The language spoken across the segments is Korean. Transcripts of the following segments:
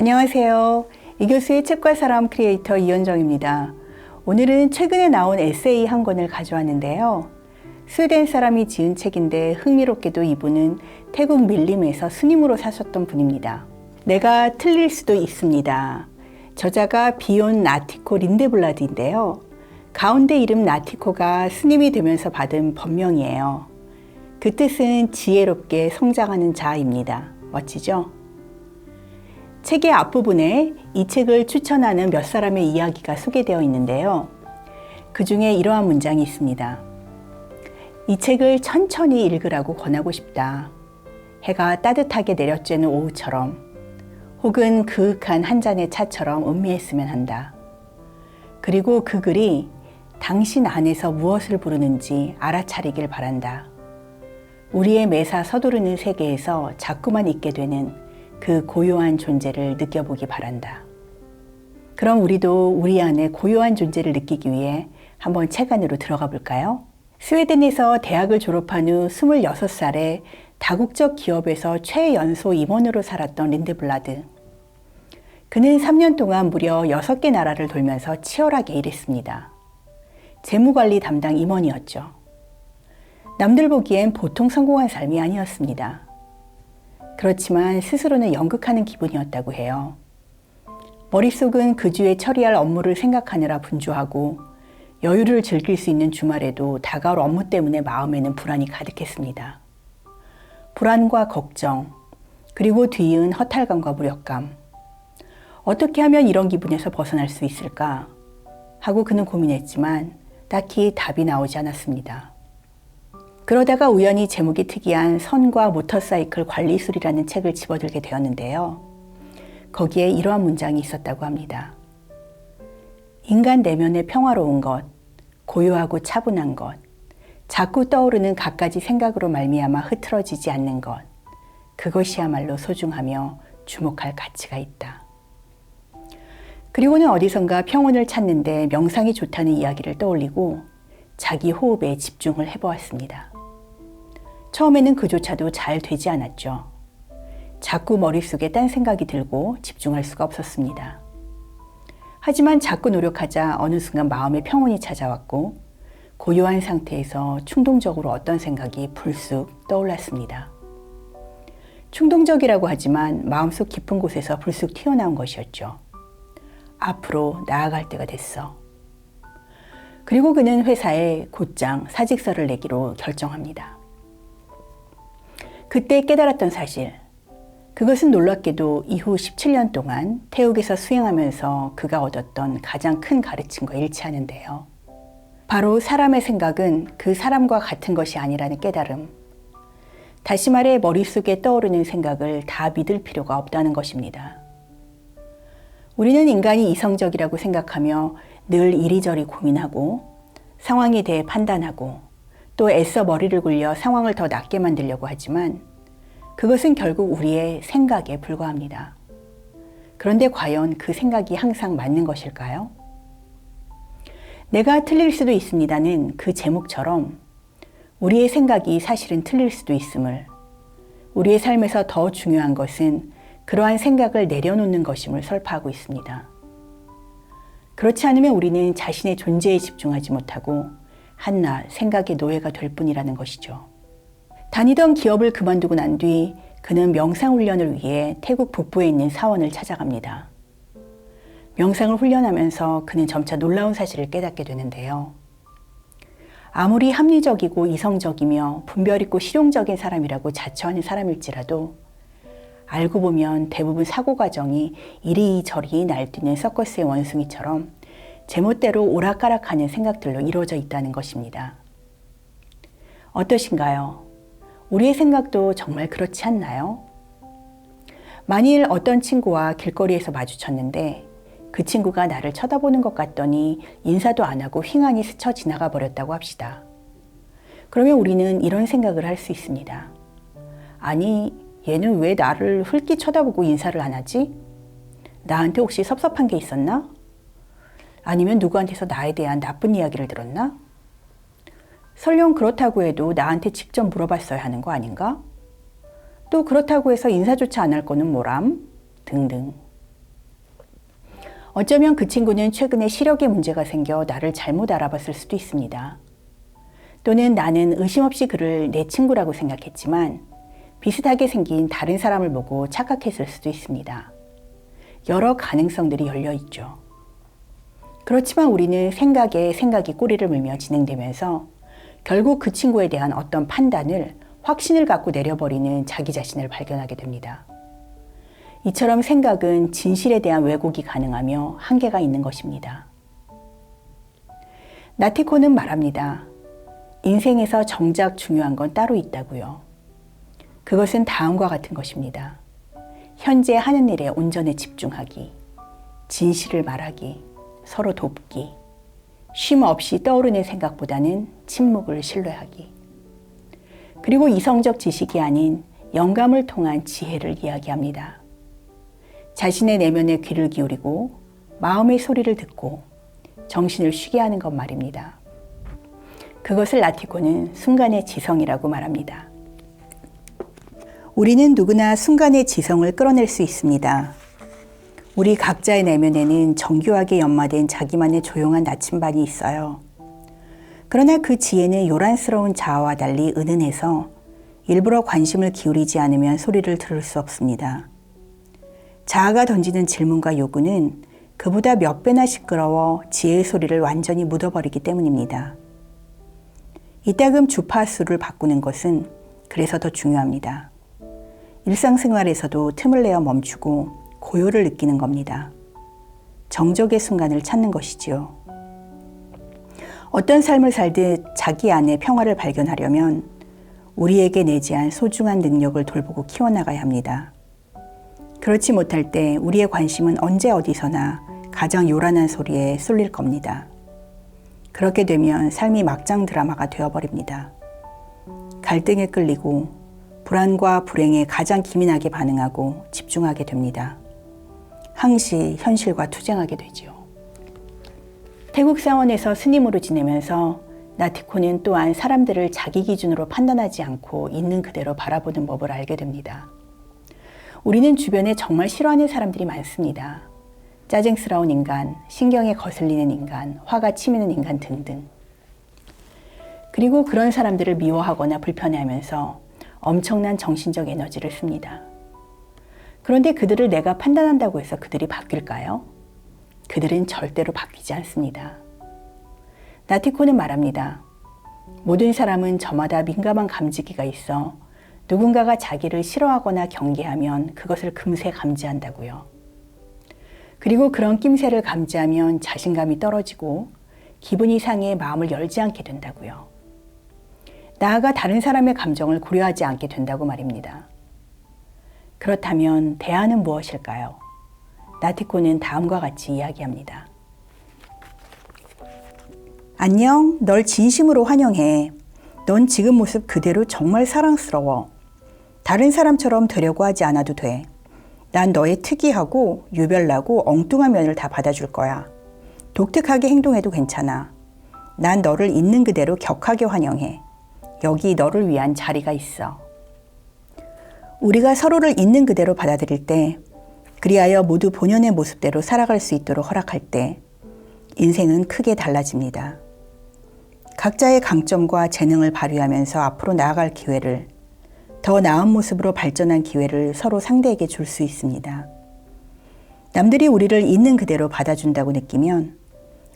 안녕하세요. 이 교수의 책과 사람 크리에이터 이현정입니다. 오늘은 최근에 나온 에세이 한 권을 가져왔는데요. 스웨덴 사람이 지은 책인데 흥미롭게도 이분은 태국 밀림에서 스님으로 사셨던 분입니다. 내가 틀릴 수도 있습니다. 저자가 비온 나티코 린데블라드인데요. 가운데 이름 나티코가 스님이 되면서 받은 법명이에요. 그 뜻은 지혜롭게 성장하는 자입니다. 멋지죠? 책의 앞부분에 이 책을 추천하는 몇 사람의 이야기가 소개되어 있는데요. 그 중에 이러한 문장이 있습니다. 이 책을 천천히 읽으라고 권하고 싶다. 해가 따뜻하게 내려쬐는 오후처럼 혹은 그윽한 한 잔의 차처럼 음미했으면 한다. 그리고 그 글이 당신 안에서 무엇을 부르는지 알아차리길 바란다. 우리의 매사 서두르는 세계에서 자꾸만 있게 되는 그 고요한 존재를 느껴보기 바란다. 그럼 우리도 우리 안에 고요한 존재를 느끼기 위해 한번 책 안으로 들어가 볼까요? 스웨덴에서 대학을 졸업한 후 26살에 다국적 기업에서 최연소 임원으로 살았던 린드블라드. 그는 3년 동안 무려 6개 나라를 돌면서 치열하게 일했습니다. 재무관리 담당 임원이었죠. 남들 보기엔 보통 성공한 삶이 아니었습니다. 그렇지만 스스로는 연극하는 기분이었다고 해요. 머릿속은 그 주에 처리할 업무를 생각하느라 분주하고 여유를 즐길 수 있는 주말에도 다가올 업무 때문에 마음에는 불안이 가득했습니다. 불안과 걱정, 그리고 뒤이은 허탈감과 무력감. 어떻게 하면 이런 기분에서 벗어날 수 있을까? 하고 그는 고민했지만 딱히 답이 나오지 않았습니다. 그러다가 우연히 제목이 특이한 선과 모터사이클 관리술이라는 책을 집어들게 되었는데요. 거기에 이러한 문장이 있었다고 합니다. 인간 내면의 평화로운 것, 고요하고 차분한 것, 자꾸 떠오르는 갖가지 생각으로 말미암아 흐트러지지 않는 것, 그것이야말로 소중하며 주목할 가치가 있다. 그리고는 어디선가 평온을 찾는데 명상이 좋다는 이야기를 떠올리고 자기 호흡에 집중을 해보았습니다. 처음에는 그조차도 잘 되지 않았죠. 자꾸 머릿속에 딴 생각이 들고 집중할 수가 없었습니다. 하지만 자꾸 노력하자 어느 순간 마음의 평온이 찾아왔고 고요한 상태에서 충동적으로 어떤 생각이 불쑥 떠올랐습니다. 충동적이라고 하지만 마음속 깊은 곳에서 불쑥 튀어나온 것이었죠. 앞으로 나아갈 때가 됐어. 그리고 그는 회사에 곧장 사직서를 내기로 결정합니다. 그때 깨달았던 사실. 그것은 놀랍게도 이후 17년 동안 태국에서 수행하면서 그가 얻었던 가장 큰 가르침과 일치하는데요. 바로 사람의 생각은 그 사람과 같은 것이 아니라는 깨달음. 다시 말해 머릿속에 떠오르는 생각을 다 믿을 필요가 없다는 것입니다. 우리는 인간이 이성적이라고 생각하며 늘 이리저리 고민하고 상황에 대해 판단하고 또 애써 머리를 굴려 상황을 더 낫게 만들려고 하지만 그것은 결국 우리의 생각에 불과합니다. 그런데 과연 그 생각이 항상 맞는 것일까요? 내가 틀릴 수도 있습니다는 그 제목처럼 우리의 생각이 사실은 틀릴 수도 있음을 우리의 삶에서 더 중요한 것은 그러한 생각을 내려놓는 것임을 설파하고 있습니다. 그렇지 않으면 우리는 자신의 존재에 집중하지 못하고 한낱 생각의 노예가 될 뿐이라는 것이죠. 다니던 기업을 그만두고 난 뒤 그는 명상훈련을 위해 태국 북부에 있는 사원을 찾아갑니다. 명상을 훈련하면서 그는 점차 놀라운 사실을 깨닫게 되는데요. 아무리 합리적이고 이성적이며 분별 있고 실용적인 사람이라고 자처하는 사람일지라도 알고 보면 대부분 사고 과정이 이리저리 날뛰는 서커스의 원숭이처럼 제멋대로 오락가락하는 생각들로 이루어져 있다는 것입니다. 어떠신가요? 우리의 생각도 정말 그렇지 않나요? 만일 어떤 친구와 길거리에서 마주쳤는데 그 친구가 나를 쳐다보는 것 같더니 인사도 안 하고 휘황이 스쳐 지나가 버렸다고 합시다. 그러면 우리는 이런 생각을 할 수 있습니다. 아니, 얘는 왜 나를 흘기 쳐다보고 인사를 안 하지? 나한테 혹시 섭섭한 게 있었나? 아니면 누구한테서 나에 대한 나쁜 이야기를 들었나? 설령 그렇다고 해도 나한테 직접 물어봤어야 하는 거 아닌가? 또 그렇다고 해서 인사조차 안 할 거는 뭐람? 등등. 어쩌면 그 친구는 최근에 시력에 문제가 생겨 나를 잘못 알아봤을 수도 있습니다. 또는 나는 의심 없이 그를 내 친구라고 생각했지만 비슷하게 생긴 다른 사람을 보고 착각했을 수도 있습니다. 여러 가능성들이 열려 있죠. 그렇지만 우리는 생각에 생각이 꼬리를 물며 진행되면서 결국 그 친구에 대한 어떤 판단을 확신을 갖고 내려버리는 자기 자신을 발견하게 됩니다. 이처럼 생각은 진실에 대한 왜곡이 가능하며 한계가 있는 것입니다. 나티코는 말합니다. 인생에서 정작 중요한 건 따로 있다고요. 그것은 다음과 같은 것입니다. 현재 하는 일에 온전히 집중하기, 진실을 말하기, 서로 돕기, 쉼 없이 떠오르는 생각보다는 침묵을 신뢰하기. 그리고 이성적 지식이 아닌 영감을 통한 지혜를 이야기합니다. 자신의 내면에 귀를 기울이고 마음의 소리를 듣고 정신을 쉬게 하는 것 말입니다. 그것을 라티코는 순간의 지성이라고 말합니다. 우리는 누구나 순간의 지성을 끌어낼 수 있습니다. 우리 각자의 내면에는 정교하게 연마된 자기만의 조용한 나침반이 있어요. 그러나 그 지혜는 요란스러운 자아와 달리 은은해서 일부러 관심을 기울이지 않으면 소리를 들을 수 없습니다. 자아가 던지는 질문과 요구는 그보다 몇 배나 시끄러워 지혜의 소리를 완전히 묻어버리기 때문입니다. 이따금 주파수를 바꾸는 것은 그래서 더 중요합니다. 일상생활에서도 틈을 내어 멈추고 고요를 느끼는 겁니다. 정적의 순간을 찾는 것이지요. 어떤 삶을 살듯 자기 안에 평화를 발견하려면 우리에게 내재한 소중한 능력을 돌보고 키워나가야 합니다. 그렇지 못할 때 우리의 관심은 언제 어디서나 가장 요란한 소리에 쏠릴 겁니다. 그렇게 되면 삶이 막장 드라마가 되어버립니다. 갈등에 끌리고 불안과 불행에 가장 기민하게 반응하고 집중하게 됩니다. 항시 현실과 투쟁하게 되지요. 태국 사원에서 스님으로 지내면서 나티코는 또한 사람들을 자기 기준으로 판단하지 않고 있는 그대로 바라보는 법을 알게 됩니다. 우리는 주변에 정말 싫어하는 사람들이 많습니다. 짜증스러운 인간, 신경에 거슬리는 인간, 화가 치미는 인간 등등. 그리고 그런 사람들을 미워하거나 불편해하면서 엄청난 정신적 에너지를 씁니다. 그런데 그들을 내가 판단한다고 해서 그들이 바뀔까요? 그들은 절대로 바뀌지 않습니다. 나티코는 말합니다. 모든 사람은 저마다 민감한 감지기가 있어 누군가가 자기를 싫어하거나 경계하면 그것을 금세 감지한다고요. 그리고 그런 낌새를 감지하면 자신감이 떨어지고 기분이 상해 마음을 열지 않게 된다고요. 나아가 다른 사람의 감정을 고려하지 않게 된다고 말입니다. 그렇다면 대안은 무엇일까요? 나티코는 다음과 같이 이야기합니다. 안녕, 널 진심으로 환영해. 넌 지금 모습 그대로 정말 사랑스러워. 다른 사람처럼 되려고 하지 않아도 돼. 난 너의 특이하고 유별나고 엉뚱한 면을 다 받아줄 거야. 독특하게 행동해도 괜찮아. 난 너를 있는 그대로 격하게 환영해. 여기 너를 위한 자리가 있어. 우리가 서로를 있는 그대로 받아들일 때, 그리하여 모두 본연의 모습대로 살아갈 수 있도록 허락할 때, 인생은 크게 달라집니다. 각자의 강점과 재능을 발휘하면서 앞으로 나아갈 기회를 더 나은 모습으로 발전한 기회를 서로 상대에게 줄 수 있습니다. 남들이 우리를 있는 그대로 받아준다고 느끼면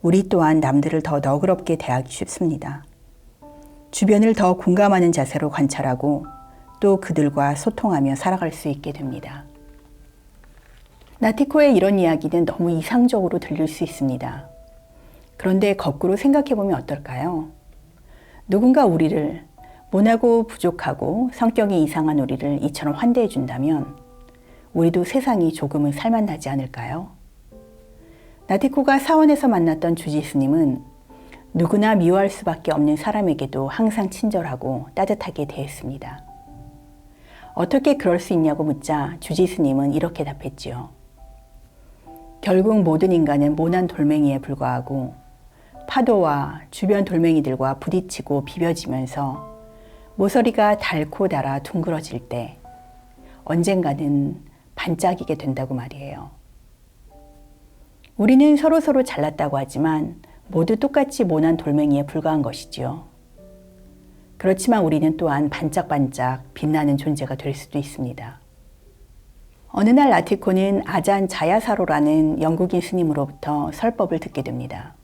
우리 또한 남들을 더 너그럽게 대하기 쉽습니다. 주변을 더 공감하는 자세로 관찰하고 또 그들과 소통하며 살아갈 수 있게 됩니다. 나티코의 이런 이야기는 너무 이상적으로 들릴 수 있습니다. 그런데 거꾸로 생각해 보면 어떨까요? 누군가 우리를 모나고 부족하고 성격이 이상한 우리를 이처럼 환대해 준다면 우리도 세상이 조금은 살만나지 않을까요? 나티코가 사원에서 만났던 주지스님은 누구나 미워할 수밖에 없는 사람에게도 항상 친절하고 따뜻하게 대했습니다. 어떻게 그럴 수 있냐고 묻자 주지 스님은 이렇게 답했지요. 결국 모든 인간은 모난 돌멩이에 불과하고 파도와 주변 돌멩이들과 부딪히고 비벼지면서 모서리가 닳고 닳아 둥그러질 때 언젠가는 반짝이게 된다고 말이에요. 우리는 서로 서로 잘났다고 하지만 모두 똑같이 모난 돌멩이에 불과한 것이지요. 그렇지만 우리는 또한 반짝반짝 빛나는 존재가 될 수도 있습니다. 어느 날 라티코는 아잔 자야사로라는 영국인 스님으로부터 설법을 듣게 됩니다.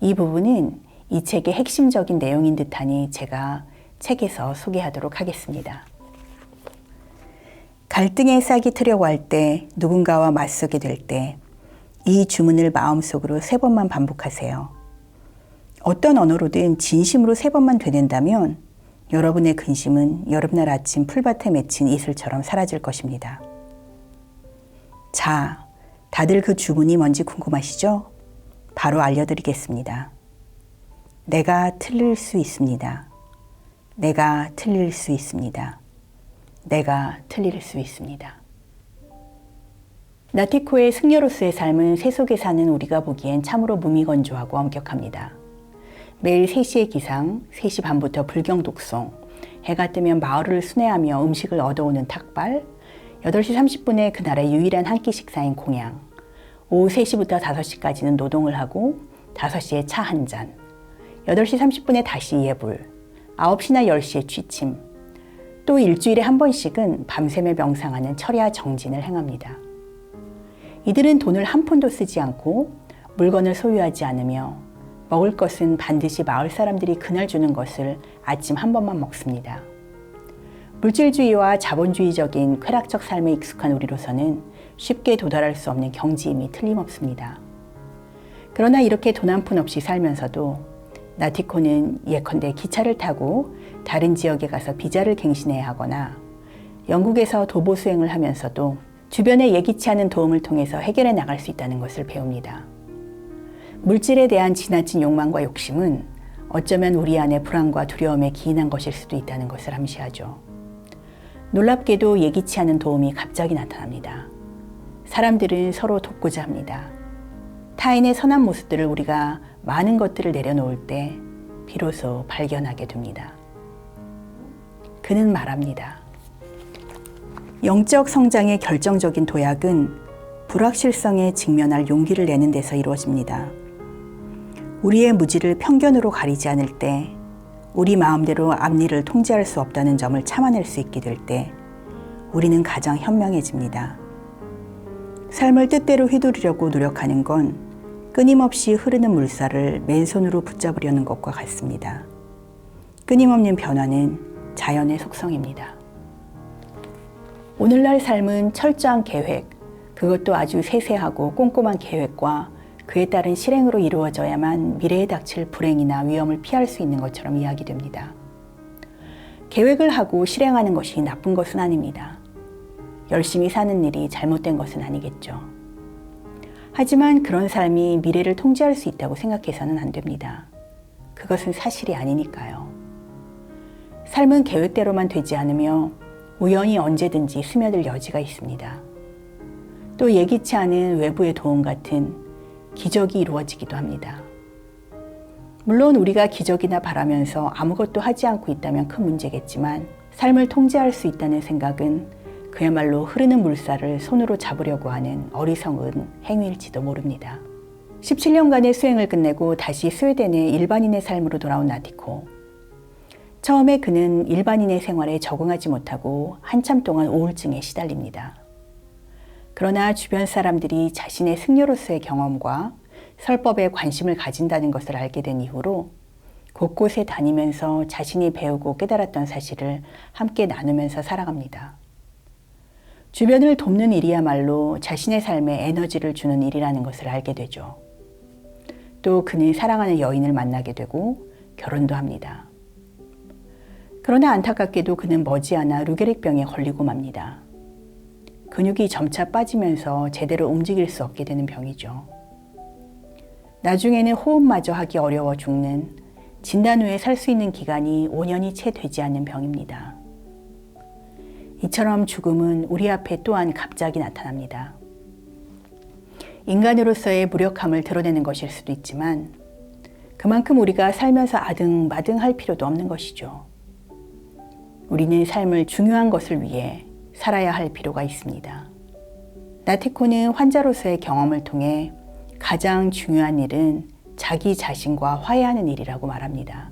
이 부분은 이 책의 핵심적인 내용인 듯하니 제가 책에서 소개하도록 하겠습니다. 갈등에 싹이 트려고 할 때, 누군가와 맞서게 될 때, 이 주문을 마음속으로 세 번만 반복하세요. 어떤 언어로든 진심으로 세 번만 되낸다면 여러분의 근심은 여름날 아침 풀밭에 맺힌 이슬처럼 사라질 것입니다. 자, 다들 그 주문이 뭔지 궁금하시죠? 바로 알려드리겠습니다. 내가 틀릴 수 있습니다. 내가 틀릴 수 있습니다. 내가 틀릴 수 있습니다. 나티코의 승려로서의 삶은 세속에 사는 우리가 보기엔 참으로 무미건조하고 엄격합니다. 매일 3시에 기상, 3시 반부터 불경 독송, 해가 뜨면 마을을 순회하며 음식을 얻어오는 탁발, 8시 30분에 그날의 유일한 한 끼 식사인 공양, 오후 3시부터 5시까지는 노동을 하고 5시에 차 한 잔, 8시 30분에 다시 예불, 9시나 10시에 취침, 또 일주일에 한 번씩은 밤샘에 명상하는 철야 정진을 행합니다. 이들은 돈을 한 푼도 쓰지 않고 물건을 소유하지 않으며 먹을 것은 반드시 마을 사람들이 그날 주는 것을 아침 한 번만 먹습니다. 물질주의와 자본주의적인 쾌락적 삶에 익숙한 우리로서는 쉽게 도달할 수 없는 경지임이 틀림없습니다. 그러나 이렇게 돈 한 푼 없이 살면서도 나티코는 예컨대 기차를 타고 다른 지역에 가서 비자를 갱신해야 하거나 영국에서 도보 수행을 하면서도 주변에 예기치 않은 도움을 통해서 해결해 나갈 수 있다는 것을 배웁니다. 물질에 대한 지나친 욕망과 욕심은 어쩌면 우리 안에 불안과 두려움에 기인한 것일 수도 있다는 것을 암시하죠. 놀랍게도 예기치 않은 도움이 갑자기 나타납니다. 사람들은 서로 돕고자 합니다. 타인의 선한 모습들을 우리가 많은 것들을 내려놓을 때 비로소 발견하게 됩니다. 그는 말합니다. 영적 성장의 결정적인 도약은 불확실성에 직면할 용기를 내는 데서 이루어집니다. 우리의 무지를 편견으로 가리지 않을 때, 우리 마음대로 앞일을 통제할 수 없다는 점을 참아낼 수 있게 될 때, 우리는 가장 현명해집니다. 삶을 뜻대로 휘두르려고 노력하는 건 끊임없이 흐르는 물살을 맨손으로 붙잡으려는 것과 같습니다. 끊임없는 변화는 자연의 속성입니다. 오늘날 삶은 철저한 계획, 그것도 아주 세세하고 꼼꼼한 계획과 그에 따른 실행으로 이루어져야만 미래에 닥칠 불행이나 위험을 피할 수 있는 것처럼 이야기됩니다. 계획을 하고 실행하는 것이 나쁜 것은 아닙니다. 열심히 사는 일이 잘못된 것은 아니겠죠. 하지만 그런 삶이 미래를 통제할 수 있다고 생각해서는 안 됩니다. 그것은 사실이 아니니까요. 삶은 계획대로만 되지 않으며 우연히 언제든지 스며들 여지가 있습니다. 또 예기치 않은 외부의 도움 같은 기적이 이루어지기도 합니다. 물론 우리가 기적이나 바라면서 아무것도 하지 않고 있다면 큰 문제겠지만 삶을 통제할 수 있다는 생각은 그야말로 흐르는 물살을 손으로 잡으려고 하는 어리석은 행위일지도 모릅니다. 17년간의 수행을 끝내고 다시 스웨덴의 일반인의 삶으로 돌아온 나티코. 처음에 그는 일반인의 생활에 적응하지 못하고 한참 동안 우울증에 시달립니다. 그러나 주변 사람들이 자신의 승려로서의 경험과 설법에 관심을 가진다는 것을 알게 된 이후로 곳곳에 다니면서 자신이 배우고 깨달았던 사실을 함께 나누면서 살아갑니다. 주변을 돕는 일이야말로 자신의 삶에 에너지를 주는 일이라는 것을 알게 되죠. 또 그는 사랑하는 여인을 만나게 되고 결혼도 합니다. 그러나 안타깝게도 그는 머지않아 루게릭병에 걸리고 맙니다. 근육이 점차 빠지면서 제대로 움직일 수 없게 되는 병이죠. 나중에는 호흡마저 하기 어려워 죽는 진단 후에 살 수 있는 기간이 5년이 채 되지 않는 병입니다. 이처럼 죽음은 우리 앞에 또한 갑자기 나타납니다. 인간으로서의 무력함을 드러내는 것일 수도 있지만 그만큼 우리가 살면서 아등바등할 필요도 없는 것이죠. 우리는 삶을 중요한 것을 위해 살아야 할 필요가 있습니다. 나티코는 환자로서의 경험을 통해 가장 중요한 일은 자기 자신과 화해하는 일이라고 말합니다.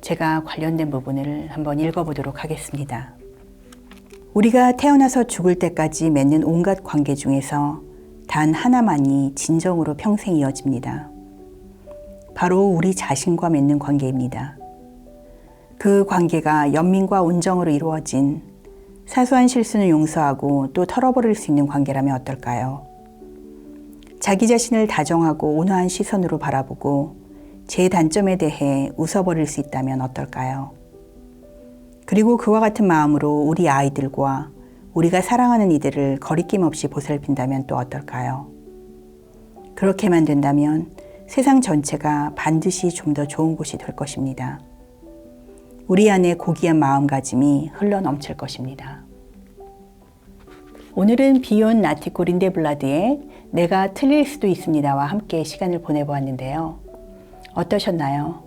제가 관련된 부분을 한번 읽어보도록 하겠습니다. 우리가 태어나서 죽을 때까지 맺는 온갖 관계 중에서 단 하나만이 진정으로 평생 이어집니다. 바로 우리 자신과 맺는 관계입니다. 그 관계가 연민과 온정으로 이루어진 사소한 실수는 용서하고 또 털어버릴 수 있는 관계라면 어떨까요? 자기 자신을 다정하고 온화한 시선으로 바라보고 제 단점에 대해 웃어버릴 수 있다면 어떨까요? 그리고 그와 같은 마음으로 우리 아이들과 우리가 사랑하는 이들을 거리낌 없이 보살핀다면 또 어떨까요? 그렇게만 된다면 세상 전체가 반드시 좀 더 좋은 곳이 될 것입니다. 우리 안에 고귀한 마음가짐이 흘러 넘칠 것입니다. 오늘은 비욘 나티코 린데블라드의 내가 틀릴 수도 있습니다와 함께 시간을 보내보았는데요. 어떠셨나요?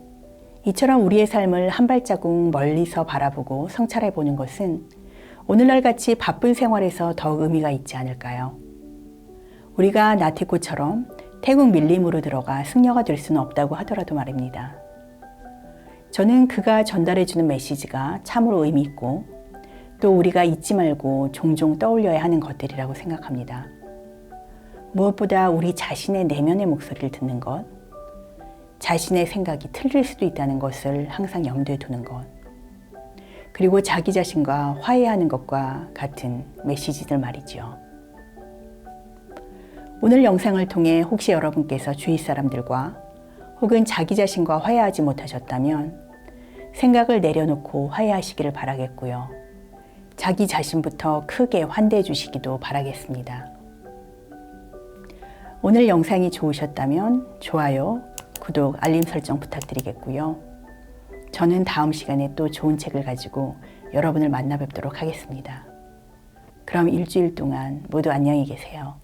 이처럼 우리의 삶을 한 발자국 멀리서 바라보고 성찰해 보는 것은 오늘날 같이 바쁜 생활에서 더 의미가 있지 않을까요? 우리가 나티코처럼 태국 밀림으로 들어가 승려가 될 수는 없다고 하더라도 말입니다. 저는 그가 전달해 주는 메시지가 참으로 의미 있고 또 우리가 잊지 말고 종종 떠올려야 하는 것들이라고 생각합니다. 무엇보다 우리 자신의 내면의 목소리를 듣는 것, 자신의 생각이 틀릴 수도 있다는 것을 항상 염두에 두는 것, 그리고 자기 자신과 화해하는 것과 같은 메시지들 말이지요. 오늘 영상을 통해 혹시 여러분께서 주위 사람들과 혹은 자기 자신과 화해하지 못하셨다면 생각을 내려놓고 화해하시기를 바라겠고요. 자기 자신부터 크게 환대해 주시기도 바라겠습니다. 오늘 영상이 좋으셨다면 좋아요, 구독, 알림 설정 부탁드리겠고요. 저는 다음 시간에 또 좋은 책을 가지고 여러분을 만나 뵙도록 하겠습니다. 그럼 일주일 동안 모두 안녕히 계세요.